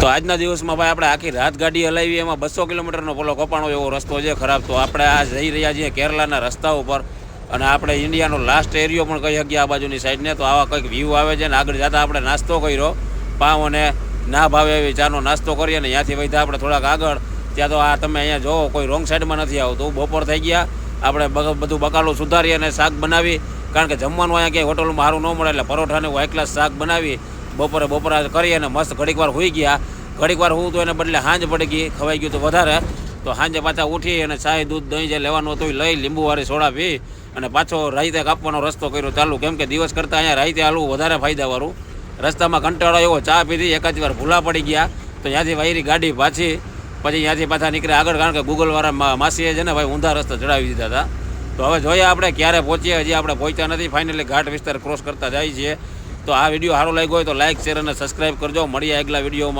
તો આજના દિવસમાં ભાઈ આપણે આખી રાત ગાડી હલાવી, એમાં બસો કિલોમીટરનો પેલો કપાણો એવો રસ્તો છે ખરાબ. તો આપણે આ જઈ રહ્યા છીએ કેરલાના રસ્તા ઉપર અને આપણે ઇન્ડિયાનો લાસ્ટ એરિયો પણ કહી શકીએ આ બાજુની સાઈડને તો આવા કંઈક વ્યૂ આવે છે ને, આગળ જતાં આપણે નાસ્તો કર્યો. પાવ અને ના ભાવે એવી ચાનો નાસ્તો કરીએ ને ત્યાંથી વધ્યા આપણે થોડાક આગળ. ત્યાં તો આ તમે અહીંયા જોવો, કોઈ રોંગ સાઈડમાં નથી આવતું. બપોર થઈ ગયા, આપણે બધું બકાલું સુધારી અને શાક બનાવી. કારણ કે જમવાનું અહીંયા ક્યાંય હોટલમાં સારું ન મળે એટલે પરોઠાને હાઈ ક્લાસ શાક બનાવી. બપોરે બપોરા કરી અને મસ્ત ઘડીક વાર હોઈ ગયા. ઘડીક વાર હું તો એને બદલે હાંજ પડી ગઈ, ખવાઈ ગયું તો વધારે. તો સાંજે પાછા ઉઠી અને ચાય, દૂધ, દહીં જે લેવાનું હતું એ લઈ લીંબુવાળી સોડા પી અને પાછો રાઈતે કાપવાનો રસ્તો કર્યો ચાલુ. કેમ કે દિવસ કરતાં અહીંયા રાઈતે હાલવું વધારે ફાયદાવાળું. રસ્તામાં કંટાળો એવો ચા પીધી, એકાદ વાર ભૂલા પડી ગયા. તો ત્યાંથી વાયરી ગાડી પાછી, પછી ત્યાંથી પાછા નીકળે આગળ. કારણ કે ગૂગલવાળા માસીએ છે ને ભાઈ ઊંધા રસ્તા ચડાવી દીધા હતા. તો હવે જોઈએ આપણે ક્યારે પહોંચીએ. હજી આપણે પહોંચ્યા નથી. ફાઇનલી ઘાટ વિસ્તાર ક્રોસ કરતા જાય છીએ. તો આ વીડિયો સારો લાગ્યો હોય તો લાઇક શેર અને સબસ્ક્રાઈબ કરજો. મળીએ આગલા વિડીયોમાં.